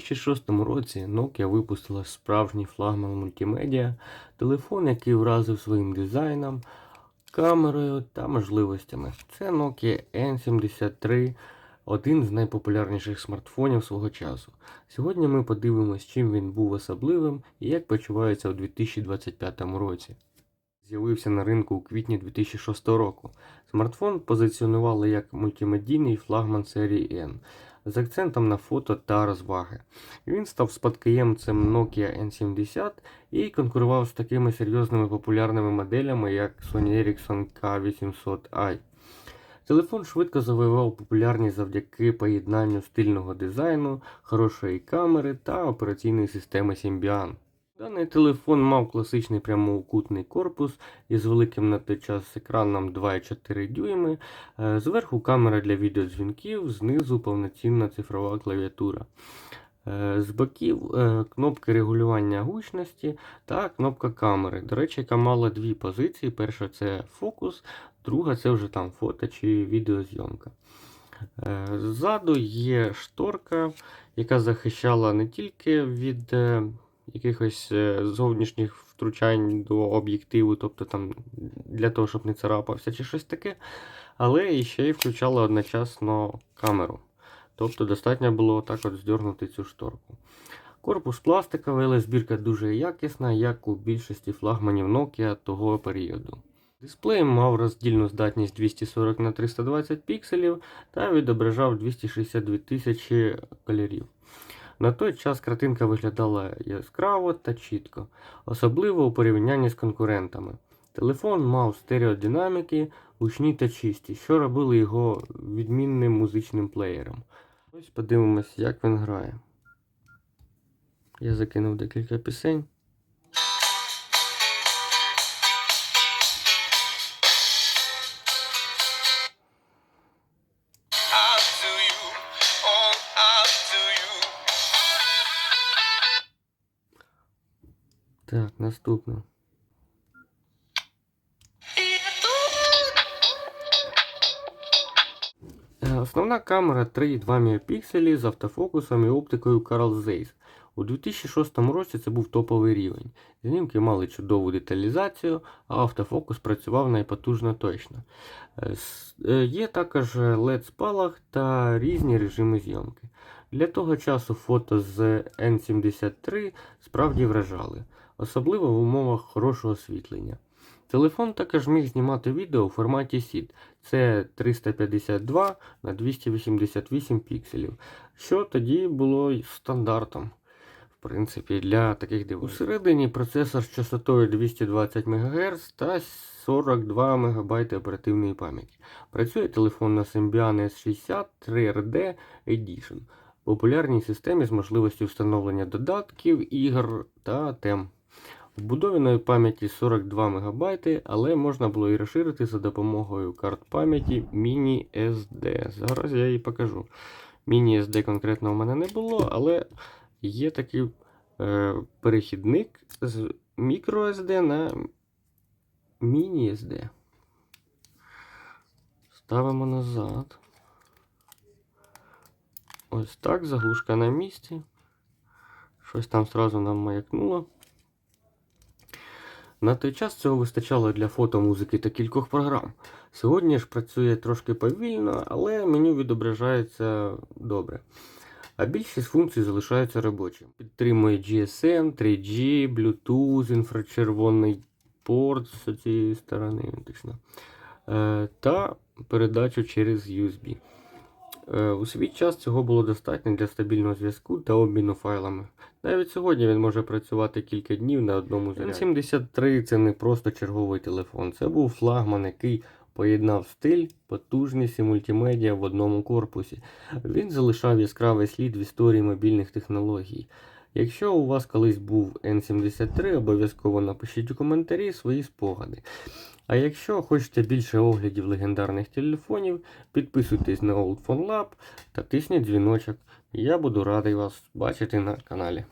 2006 році Nokia випустила справжній флагман мультимедіа, телефон, який вразив своїм дизайном, камерою та можливостями. Це Nokia N73, один з найпопулярніших смартфонів свого часу. Сьогодні ми подивимось, чим він був особливим і як почувається у 2025 році. З'явився на ринку у квітні 2006 року. Смартфон позиціонували як мультимедійний флагман серії N з акцентом на фото та розваги. Він став спадкоємцем Nokia N70 і конкурував з такими серйозними популярними моделями, як Sony Ericsson K800i. Телефон швидко завоював популярність завдяки поєднанню стильного дизайну, хорошої камери та операційної системи Symbian. Даний телефон мав класичний прямоукутний корпус із великим на той час екраном 2,4 дюйми. Е, Зверху камера для відеодзвінків, знизу повноцінна цифрова клавіатура. Е, З боків е, кнопки регулювання гучності та кнопка камери. До речі, яка мала дві позиції. Перша це фокус, друга це вже там фото чи відеозйомка. Ззаду є шторка, яка захищала не тільки від якихось е, зовнішніх втручань до об'єктиву, тобто там для того, щоб не царапався чи щось таке, але і ще й включала одночасно камеру. Тобто достатньо було так от здергнути цю шторку. Корпус пластиковий, але збірка дуже якісна, як у більшості флагманів Nokia того періоду. Дисплей мав роздільну здатність 240 на 320 пікселів та відображав 262 тисячі кольорів. На той час картинка виглядала яскраво та чітко, особливо у порівнянні з конкурентами. Телефон мав стереодинаміки, гучні та чисті, що робили його відмінним музичним плеєром. Ось подивимось, як він грає. Я закинув декілька пісень. Так, наступно. Е, Основна камера 3,2 мегапікселі з автофокусом і оптикою Carl Zeiss. У 2006 році це був топовий рівень. Знімки мали чудову деталізацію, а автофокус працював найпотужно точно. Е, е, Є також LED-спалах та різні режими зйомки. Для того часу фото з N73 справді вражали, особливо в умовах хорошого освітлення. Телефон також міг знімати відео у форматі SID. Це 352 на 288 пікселів, що тоді було стандартом. В принципі, для таких девайсів. Усередині процесор з частотою 220 МГц та 42 МБ оперативної пам'яті. Працює телефон на Symbian S60 3RD Edition, популярній системі з можливістю встановлення додатків, ігор та тем. Вбудованої пам'яті 42 МБ, але можна було і розширити за допомогою карт пам'яті Mini SD. Зараз я її покажу. Mini SD конкретно у мене не було, але є такий е, перехідник з microSD на Mini SD. Ставимо назад. Ось так, заглушка на місці. Щось там сразу нам маякнуло. На той час цього вистачало для фото, музики та кількох програм. Сьогодні ж працює трошки повільно, але меню відображається добре. А більшість функцій залишаються робочими. Підтримує GSM, 3G, Bluetooth, інфрачервоний порт з цієї сторони. Е, та передачу через USB. Е, У свій час цього було достатньо для стабільного зв'язку та обміну файлами. Навіть сьогодні він може працювати кілька днів на одному заряді. N73 це не просто черговий телефон, це був флагман, який поєднав стиль, потужність і мультимедіа в одному корпусі. Він залишав яскравий слід в історії мобільних технологій. Якщо у вас колись був N73, обов'язково напишіть у коментарі свої спогади. А якщо хочете більше оглядів легендарних телефонів, підписуйтесь на Old Phone Lab та тисніть дзвіночок. Я буду радий вас бачити на каналі.